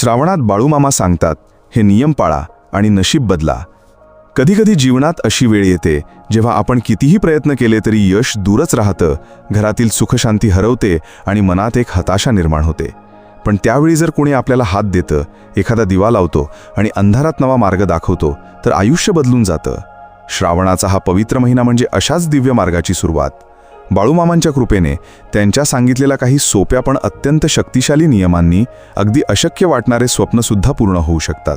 श्रावणात बाळूमामा सांगतात हे नियम पाळा आणि नशीब बदला. कधीकधी जीवनात अशी वेळ येते जेव्हा आपण कितीही प्रयत्न केले तरी यश दूरच राहतं घरातील सुखशांती हरवते आणि मनात एक हताशा निर्माण होते. पण त्यावेळी जर कोणी आपल्याला हात देतं एखादा दिवा लावतो आणि अंधारात नवा मार्ग दाखवतो तर आयुष्य बदलून जातं. श्रावणाचा हा पवित्र महिना म्हणजे अशाच दिव्य मार्गाची सुरुवात. बाळूमामांच्या कृपेने त्यांच्या सांगितलेल्या काही सोप्या पण अत्यंत शक्तिशाली नियमांनी अगदी अशक्य वाटणारे स्वप्नसुद्धा पूर्ण होऊ शकतात.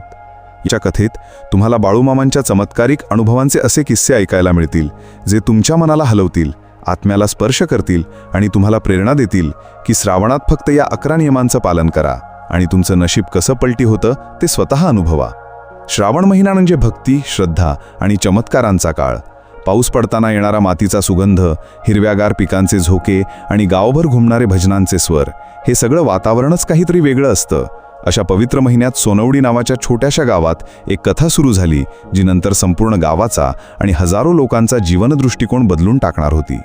या कथेत तुम्हाला बाळूमामांच्या चमत्कारिक अनुभवांचे असे किस्से ऐकायला मिळतील जे तुमच्या मनाला हलवतील आत्म्याला स्पर्श करतील आणि तुम्हाला प्रेरणा देतील की श्रावणात फक्त या अकरा नियमांचं पालन करा आणि तुमचं नशीब कसं पलटी होतं ते स्वतः अनुभवा. श्रावण महिना म्हणजे भक्ती श्रद्धा आणि चमत्कारांचा काळ. पाऊस पडताना येणारा मातीचा सुगंध हिरव्यागार पिकांचे झोके आणि गावभर घुमणारे भजनांचे स्वर हे सगळं वातावरणच काहीतरी वेगळं असतं. अशा पवित्र महिन्यात सोनवडी नावाच्या छोट्याशा गावात एक कथा सुरू झाली जी नंतर संपूर्ण गावाचा आणि हजारो लोकांचा जीवनदृष्टिकोन बदलून टाकणार होती.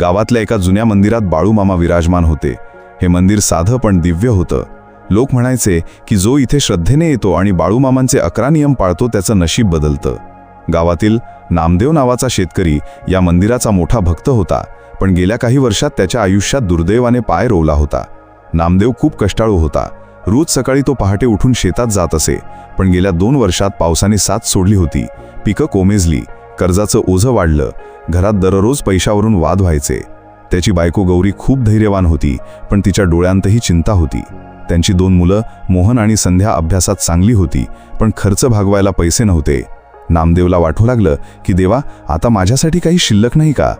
गावातल्या एका जुन्या मंदिरात बाळूमामा विराजमान होते. हे मंदिर साधं पण दिव्य होतं. लोक म्हणायचे की जो इथे श्रद्धेने येतो आणि बाळूमामांचे अकरा नियम पाळतो त्याचं नशीब बदलतं. गावातील नामदेव नावाचा शेतकरी या मंदिराचा मोठा भक्त होता पण गेल्या काही वर्षात त्याच्या आयुष्यात दुर्दैवाने पाय रोवला होता. नामदेव खूप कष्टाळू होता. रोज सकाळी तो पहाटे उठून शेतात जात असे पण गेल्या दोन वर्षात पावसाने साथ सोडली होती. पिकं कोमेजली कर्जाचं ओझं वाढलं घरात दररोज पैशावरून वाद व्हायचे. त्याची बायको गौरी खूप धैर्यवान होती पण तिच्या डोळ्यांतही चिंता होती. त्यांची दोन मुलं मोहन आणि संध्या अभ्यासात चांगली होती पण खर्च भागवायला पैसे नव्हते. नामदेवला वाटू लागलं की देवा आता माझ्यासाठी काही शिल्लक नाही का?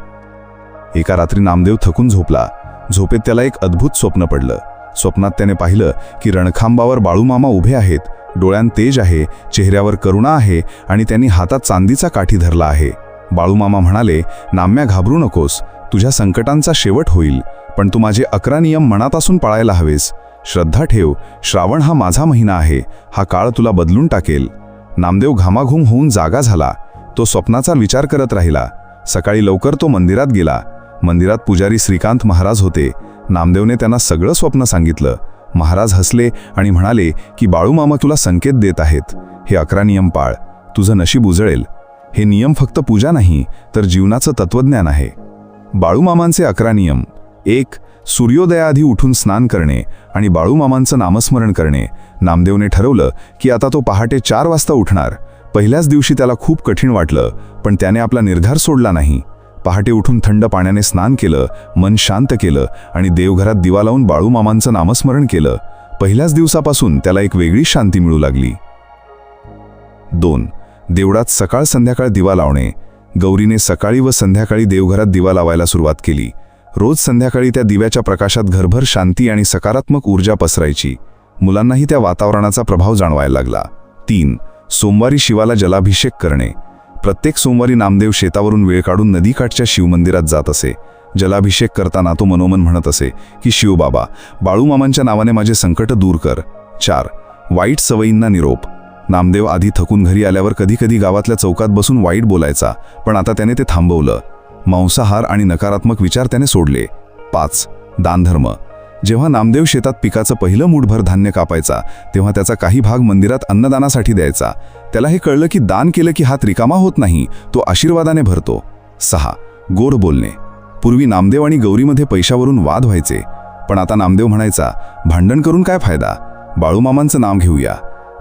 एका रात्री नामदेव थकून झोपला. झोपेत त्याला एक अद्भुत स्वप्न पडलं. स्वप्नात त्याने पाहिलं की रणखांबावर बाळूमामा उभे आहेत. डोळ्यांत तेज आहे चेहऱ्यावर करुणा आहे आणि त्यांनी हातात चांदीचा काठी धरला आहे. बाळूमामा म्हणाले नाम्या घाबरू नकोस. तुझ्या संकटांचा शेवट होईल. पण तू माझे अकरा नियम मनापासून पाळायला हवेस. श्रद्धा ठेव. श्रावण हा माझा महिना आहे. हा काळ तुला बदलून टाकेल. नामदेव घामाघूम होऊन जागा झाला. तो स्वप्नाचा विचार करत राहिला. सकाळी लवकर तो मंदिरात गेला. मंदिरात पुजारी श्रीकांत महाराज होते. नामदेवने त्यांना सगळं स्वप्न सांगितलं. महाराज हसले आणि म्हणाले की बाळूमामा तुला संकेत देत आहेत. हे अकरा नियम पाळ. तुझं नशीब उजळेल. हे नियम फक्त पूजा नाही तर जीवनाचं तत्वज्ञान आहे. बाळूमामांचे अकरा नियम. एक सूर्योदयाआधी उठून स्नान करणे आणि बाळूमामांचं नामस्मरण करणे नामदेवने ठरवलं की आता तो पहाटे चार वाजता उठणार. पहिल्याच दिवशी त्याला खूप कठीण वाटलं पण त्याने आपला निर्धार सोडला नाही. पहाटे उठून थंड पाण्याने स्नान केलं मन शांत केलं आणि देवघरात दिवा लावून बाळूमामांचं नामस्मरण केलं. पहिल्याच दिवसापासून त्याला एक वेगळी शांती मिळू लागली. दोन. देवळात सकाळ संध्याकाळ दिवा लावणे. गौरीने सकाळी व संध्याकाळी देवघरात दिवा लावायला सुरुवात केली. रोज संध्याकाळी त्या दिव्याच्या प्रकाशात घरभर शांती आणि सकारात्मक ऊर्जा पसरायची. मुलांनाही त्या वातावरणाचा प्रभाव जाणवायला लागला. तीन सोमवारी शिवाला जलाभिषेक करणे. प्रत्येक सोमवारी नामदेव शेतावरून वेळ काढून नदीकाठच्या शिवमंदिरात जात असे. जलाभिषेक करताना तो मनोमन म्हणत असे की शिवबाबा बाळूमामांच्या नावाने माझे संकट दूर कर. चार वाईट सवयींना निरोप. नामदेव आधी थकून घरी आल्यावर कधीकधी गावातल्या चौकात बसून वाईट बोलायचा पण आता त्याने ते थांबवलं. मांसाहार आणि नकारात्मक विचार त्याने सोडले. पाच. दानधर्म. जेव्हा नामदेव शेतात पिकाचं पहिलं मूठभर धान्य कापायचा तेव्हा त्याचा काही भाग मंदिरात अन्नदानासाठी द्यायचा. त्याला हे कळलं की दान केलं की हात रिकामा होत नाही तो आशीर्वादाने भरतो. सहा. गोड बोलणे. पूर्वी नामदेव आणि गौरीमध्ये पैशावरून वाद व्हायचे. पण आता नामदेव म्हणायचा भांडण करून काय फायदा? बाळूमामांचं नाम घेऊया.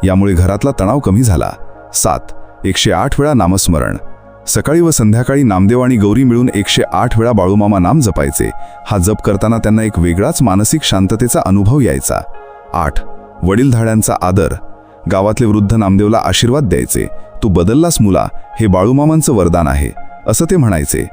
यामुळे घरातला तणाव कमी झाला. सात. एकशे आठ वेळा नामस्मरण. सकाळी व संध्याकाळी नामदेव आणि गौरी मिळून एकशे आठ वेळा बाळूमामा नाम जपायचे. हा जप करताना त्यांना एक वेगळाच मानसिक शांततेचा अनुभव यायचा. आठ. वडीलधाड्यांचा आदर. गावातले वृद्ध नामदेवला आशीर्वाद द्यायचे. तू बदललास मुला. हे बाळूमामांचं वरदान आहे. असं ते म्हणायचे.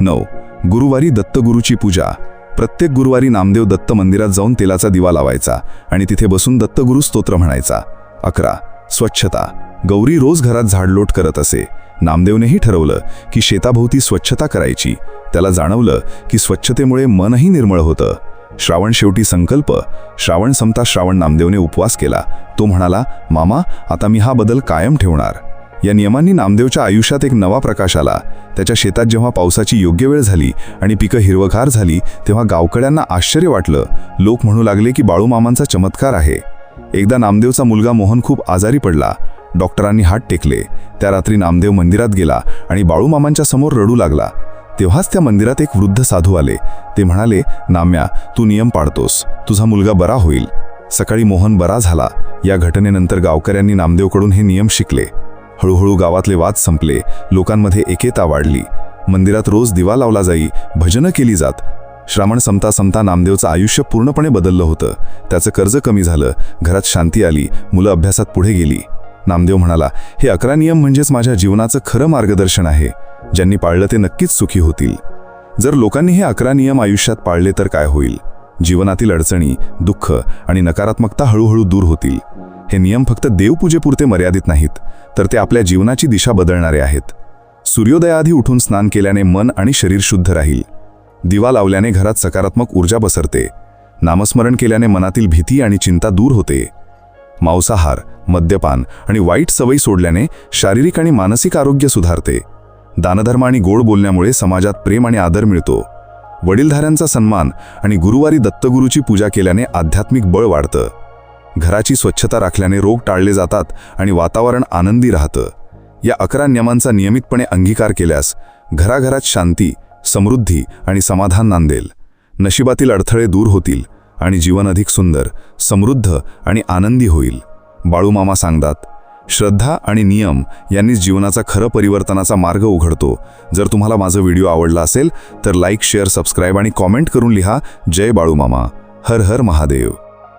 नऊ. गुरुवारी दत्तगुरूची पूजा. प्रत्येक गुरुवारी नामदेव दत्त मंदिरात जाऊन तेलाचा दिवा लावायचा आणि तिथे बसून दत्तगुरू स्तोत्र म्हणायचा. अकरा. स्वच्छता. गौरी रोज घरात झाडलोट करत असे. नामदेवनेही ठरवलं की शेताभोवती स्वच्छता करायची. त्याला जाणवलं की स्वच्छतेमुळे मनही निर्मळ होतं. श्रावण शेवटी संकल्प श्रावण संपता श्रावण नामदेवने उपवास केला. तो म्हणाला मामा आता मी हा बदल कायम ठेवणार. या नियमांनी नामदेवच्या आयुष्यात एक नवा प्रकाश आला. त्याच्या शेतात जेव्हा पावसाची योग्य वेळ झाली आणि पिकं हिरवगार झाली तेव्हा गावकड्यांना आश्चर्य वाटलं. लोक म्हणू लागले की बाळूमामांचा चमत्कार आहे. एकदा नामदेवचा मुलगा मोहन खूप आजारी पडला. डॉक्टरांनी हात टेकले. त्या रात्री नामदेव मंदिरात गेला आणि बाळूमामांच्या समोर रडू लागला. तेव्हाच त्या मंदिरात एक वृद्ध साधू आले. ते म्हणाले नाम्या तू नियम पाळतोस. तुझा मुलगा बरा होईल. सकाळी मोहन बरा झाला. या घटनेनंतर गावकऱ्यांनी नामदेवकडून हे नियम शिकले. हळूहळू गावातले वाद संपले. लोकांमध्ये एकेता वाढली. मंदिरात रोज दिवा लावला जाई भजनं केली जात. श्रावण संपता संपता नामदेवचं आयुष्य पूर्णपणे बदललं होतं. त्याचं कर्ज कमी झालं. घरात शांती आली. मुलं अभ्यासात पुढे गेली. नामदेव म्हणाला हे अकरा नियम म्हणजेच माझ्या जीवनाचं खरं मार्गदर्शन आहे. ज्यांनी पाळलं ते नक्कीच सुखी होतील. जर लोकांनी हे अकरा नियम आयुष्यात पाळले तर काय होईल? जीवनातील अडचणी दुःख आणि नकारात्मकता हळूहळू दूर होतील. हे नियम फक्त देवपूजेपुरते मर्यादित नाहीत तर ते आपल्या जीवनाची दिशा बदलणारे आहेत. सूर्योदयाआधी उठून स्नान केल्याने मन आणि शरीर शुद्ध राहील. दिवा लावल्याने घरात सकारात्मक ऊर्जा पसरते. नामस्मरण केल्याने मनातील भीती आणि चिंता दूर होते. मांसाहार मद्यपान आणि वाईट सवयी सोडल्याने शारीरिक आणि मानसिक आरोग्य सुधारते. दानधर्म आणि गोड बोलण्यामुळे समाजात प्रेम आणि आदर मिळतो. वडीलधाऱ्यांचा सन्मान आणि गुरुवारी दत्तगुरूची पूजा केल्याने आध्यात्मिक बळ वाढतं. घराची स्वच्छता राखल्याने रोग टाळले जातात आणि वातावरण आनंदी राहतं. या अकरा नियमांचा नियमितपणे अंगीकार केल्यास घराघरात शांती समृद्धी आणि समाधान नांदेल. नशिबातील अडथळे दूर होतील. आणि जीवन अधिक सुंदर समृद्ध आणि आनंदी होईल. बाळूमामा सांगतात श्रद्धा आणि नियम यांनीच जीवनाचा खरं परिवर्तनाचा मार्ग उघडतो. जर तुम्हाला माझा व्हिडिओ आवडला असेल तर लाईक शेअर सबस्क्राईब आणि कॉमेंट करून लिहा. जय बाळूमामा हर हर महादेव.